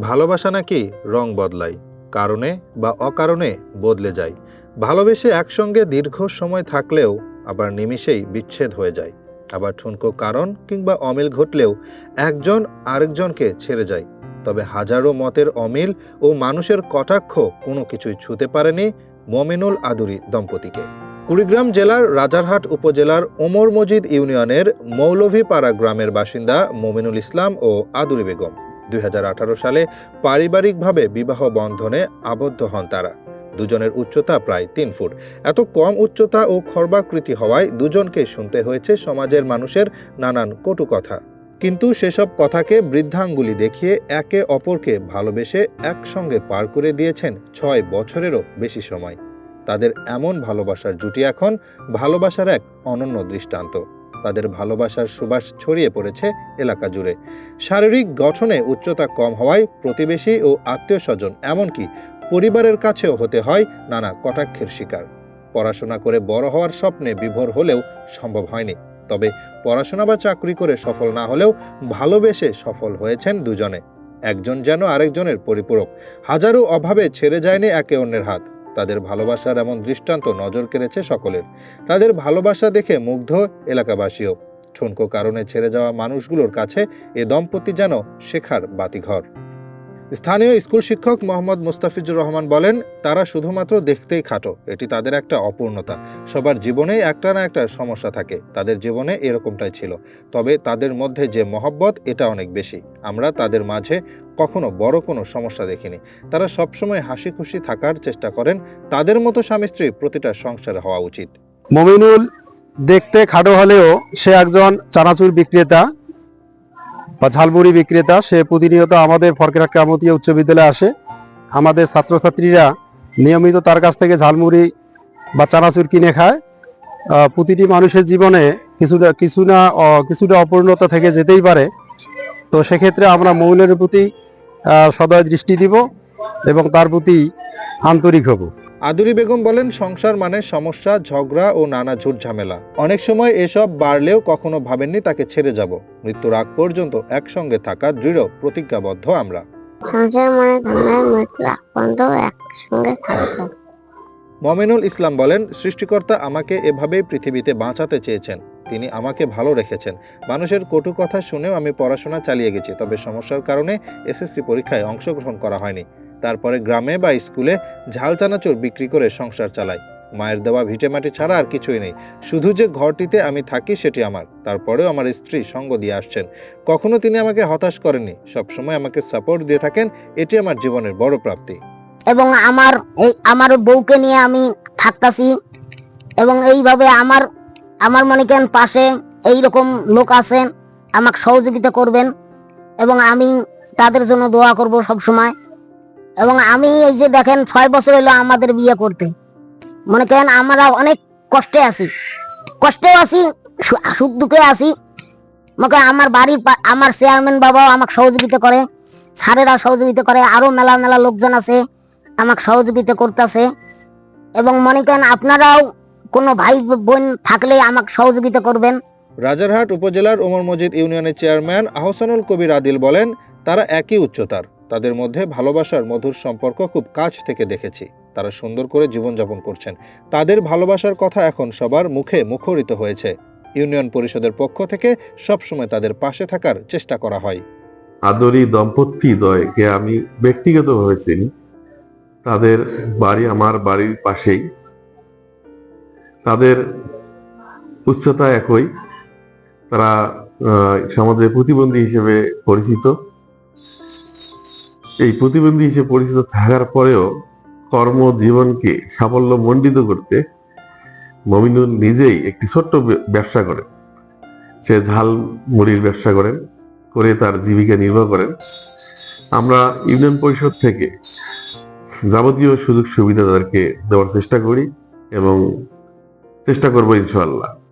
ভালোবাসা নাকি রং বদলায়, কারণে বা অকারণে বদলে যায়। ভালোবেসে একসঙ্গে দীর্ঘ সময় থাকলেও আবার নিমিষেই বিচ্ছেদ হয়ে যায়। আবার ঠুনকো কারণ কিংবা অমিল ঘটলেও একজন আরেকজনকে ছেড়ে যায়। তবে হাজারো মতের অমিল ও মানুষের কটাক্ষ কোনো কিছুই ছুতে পারেনি মমিনুল আদুরি দম্পতিকে। কুড়িগ্রাম জেলার রাজারহাট উপজেলার ওমর মজিদ ইউনিয়নের মৌলভীপাড়া গ্রামের বাসিন্দা মমিনুল ইসলাম ও আদুরি বেগম। দুই হাজার আঠারো সালে পারিবারিকভাবে বিবাহ বন্ধনে আবদ্ধ হন তারা। দুজনের উচ্চতা প্রায় তিন ফুট। এত কম উচ্চতা ও খর্বাকৃতি হওয়ায় দুজনকে শুনতে হয়েছে সমাজের মানুষের নানান কটু কথা। কিন্তু সেসব কথাকে বৃদ্ধাঙ্গুলি দেখিয়ে একে অপরকে ভালোবেসে একসঙ্গে পার করে দিয়েছেন ছয় বছরেরও বেশি সময়। তাদের এমন ভালোবাসার জুটি এখন ভালোবাসার এক অনন্য দৃষ্টান্ত। তাদের ভালোবাসার সুবাস ছড়িয়ে পড়েছে এলাকা জুড়ে। শারীরিক গঠনে উচ্চতা কম হওয়ায় প্রতিবেশী ও আত্মীয় স্বজন এমনকি পরিবারের কাছেও হতে হয় নানা কটাক্ষের শিকার। পড়াশোনা করে বড় হওয়ার স্বপ্নে বিভোর হলেও সম্ভব হয়নি। তবে পড়াশোনা বা চাকরি করে সফল না হলেও ভালোবেসে সফল হয়েছেন দুজনে। একজন যেন আরেকজনের পরিপূরক। হাজারো অভাবে ছেড়ে যায়নি একে অন্যের হাত। তাদের ভালোবাসার এমন দৃষ্টান্ত নজর কেড়েছে সকলের। তাদের ভালোবাসা দেখে মুগ্ধ এলাকাবাসীও। ঠুনকো কারণে ছেড়ে যাওয়া মানুষগুলোর কাছে এ দম্পতি যেন শেখার বাতিঘর। স্থানীয় স্কুল শিক্ষক মোহাম্মদ মুস্তাফিজুর রহমান বলেন, তারা শুধুমাত্র দেখতেই খাটো। এটি তাদের একটা অপূর্ণতা। সবার জীবনেই একটা না একটা সমস্যা থাকে। তাদের জীবনে এরকমটাই ছিল। তবে তাদের মধ্যে যে মহব্বত, এটা অনেক বেশি। আমরা তাদের মাঝে কখনো বড় কোনো সমস্যা দেখিনি। তারা সবসময় হাসি খুশি থাকার চেষ্টা করেন। তাদের মতো স্বামী স্ত্রী প্রতিটা সংসারে হওয়া উচিত। মমিনুল দেখতে খাটো হলেও সে একজন চানাচুর বিক্রেতা বা ঝালমুড়ি বিক্রেতা। সে প্রতিনিয়ত আমাদের ফরকেরা কামতিয়া উচ্চ বিদ্যালয়ে আসে। আমাদের ছাত্রছাত্রীরা নিয়মিত তার কাছ থেকে ঝালমুড়ি বা চানাচুর কিনে খায়। প্রতিটি মানুষের জীবনে কিছুটা কিছু না কিছুটা অপূর্ণতা থেকে যেতেই পারে। তো সেক্ষেত্রে আমরা মৌলের প্রতি সদয় দৃষ্টি দিব এবং তার প্রতি আন্তরিক হব। আদুরি বেগম বলেন সংসার মানে সমস্যা ঝগড়া ও নানা ঝুট ঝামেলা অনেক সময় এসব বাড়লেও কখনো ভাবেননি তাকে ছেড়ে যাব। মৃত্যুর আগ পর্যন্ত একসঙ্গে থাকার দৃঢ় প্রতিজ্ঞাবদ্ধ আমরা। সংসার মানে ধান্দায় মৃত্যু আগ পর্যন্ত একসঙ্গে থাকব। মমিনুল ইসলাম বলেন সৃষ্টিকর্তা আমাকে এভাবেই পৃথিবীতে বাঁচাতে চেয়েছেন। তিনি আমাকে ভালো রেখেছেন। মানুষের কটু কথা শুনেও আমি পড়াশোনা চালিয়ে গেছি, তবে সমস্যার কারণে এসএসসি পরীক্ষায় অংশগ্রহণ করা হয়নি। তারপরে গ্রামে বা স্কুলে ঝাল চানাচুর বিক্রি করে সংসার চালাই। মায়ের দেওয়া ভিটেমাটি ছাড়া আর কিছুই নেই। শুধু যে ঘরটিতে আমি থাকি সেটি আমার। তারপরেও আমার স্ত্রী সঙ্গ দিয়ে আসছেন। কখনো তিনি আমাকে হতাশ করেননি। সবসময় আমাকে সাপোর্ট দিয়ে থাকেন, এটি আমার জীবনের বড় প্রাপ্তি। এবং আমার এই, আমার বউকে নিয়ে আমি থাকতাছি। এবং এইভাবে আমার আমার মনে করেন পাশে এই রকম লোক আছেন আমাকে সহযোগিতা করবেন এবং আমি তাদের জন্য দোয়া করব সব সময় এবং আমি এই যে দেখেন ছয় বছর হলো আমাদের বিয়ে করতে। মনে করেন আমরা অনেক কষ্টে আছি। কষ্টেও আছি সুখ দুঃখে আছি। মনে আমার বাড়ির আমার চেয়ারম্যান বাবাও আমাকে সহযোগিতা করে, স্যারেরা সহযোগিতা করে আরও মেলা মেলা লোকজন আছে, আমাকে সহযোগিতা করতেছে। এবং মনে করেন আপনারাও কোনো ভাই বোন থাকলে আমাকে সহযোগিতা করবেন? রাজারহাট উপজেলার ওমর মজিদ ইউনিয়নের চেয়ারম্যান আহসানুল কবির আদিল বলেন তারা একই উচ্চতার। তাদের মধ্যে ভালোবাসার মধুর সম্পর্ক খুব কাছ থেকে দেখেছি। তারা সুন্দর করে জীবনযাপন করছেন। তাদের ভালোবাসার কথা এখন সবার মুখে মুখরিত হয়েছে। ইউনিয়ন পরিষদের পক্ষ থেকে সবসময় তাদের পাশে থাকার চেষ্টা করা হয়। আদরি দম্পতি দ্বয়কে আমি ব্যক্তিগতভাবে চিনি। তাদের বাড়ি আমার বাড়ির পাশেই। তাদের উচ্চতা একই। তারা সমাজে প্রতিবন্ধী হিসেবে পরিচিত। এই প্রতিবন্ধী হিসেবে পরিচিত থাকার পরেও কর্মজীবনকে সাফল্য মণ্ডিত করতে মমিনুল নিজেই একটি ছোট্ট ব্যবসা করেন। সে ঝাল মুড়ির ব্যবসা করেন, করে তার জীবিকা নির্বাহ করেন। আমরা ইউনিয়ন পরিষদ থেকে যাবতীয় সুযোগ সুবিধা তাদেরকে দেওয়ার চেষ্টা করি এবং চেষ্টা করব ইনশাআল্লাহ।